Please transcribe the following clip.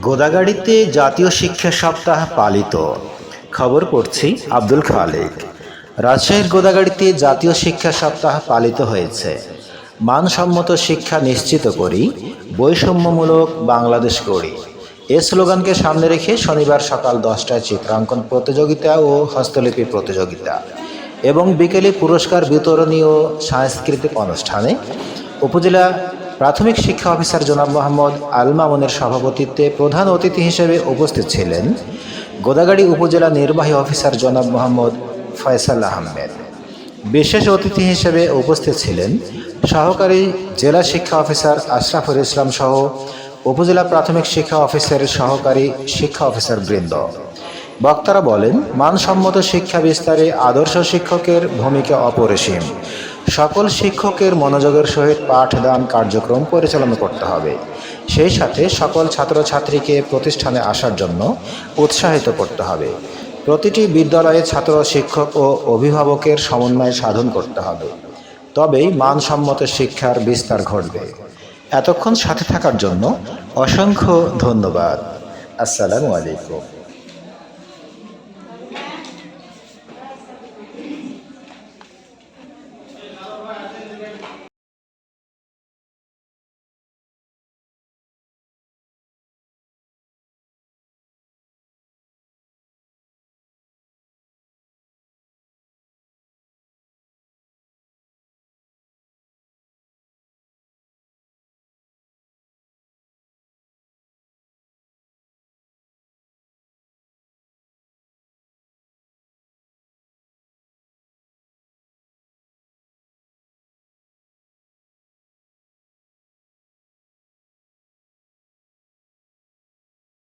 গোদাগাড়িতে জাতীয় শিক্ষা সপ্তাহ পালিত। খবর পড়ছি আব্দুল খালেক। রাজশাহীর গোদাগাড়িতে জাতীয় শিক্ষা সপ্তাহ পালিত হয়েছে। মানসম্মত শিক্ষা নিশ্চিত করি, বৈষম্যমূলক বাংলাদেশ গড়ি। এ স্লোগানকে সামনে রেখে শনিবার সকাল দশটায় চিত্রাঙ্কন প্রতিযোগিতা ও হস্তলিপি প্রতিযোগিতা এবং বিকেলে পুরস্কার বিতরণী ও সাংস্কৃতিক অনুষ্ঠানে উপজেলা প্রাথমিক শিক্ষা অফিসার জনাব মোহাম্মদ আল মামুনের সভাপতিত্বে প্রধান অতিথি হিসেবে উপস্থিত ছিলেন গোদাগাড়ি উপজেলা নির্বাহী অফিসার জনাব মোহাম্মদ ফয়সাল আহমেদ। বিশেষ অতিথি হিসেবে উপস্থিত ছিলেন সহকারী জেলা শিক্ষা অফিসার আশরাফুল ইসলাম সহ উপজেলা প্রাথমিক শিক্ষা অফিসারের সহকারী শিক্ষা অফিসার বৃন্দ। বক্তারা বলেন, মানসম্মত শিক্ষা বিস্তারে আদর্শ শিক্ষকের ভূমিকা অপরিসীম। সকল শিক্ষকের মনোযোগের সহিত পাঠদান কার্যক্রম পরিচালনা করতে হবে। সেই সাথে সকল ছাত্রছাত্রীকে প্রতিষ্ঠানে আসার জন্য উৎসাহিত করতে হবে। প্রতিটি বিদ্যালয়ে ছাত্র শিক্ষক ও অভিভাবকের সমন্বয় সাধন করতে হবে। তবেই মানসম্মত শিক্ষার বিস্তার ঘটবে। এতক্ষণ সাথে থাকার জন্য অসংখ্য ধন্যবাদ। আসসালামু আলাইকুম।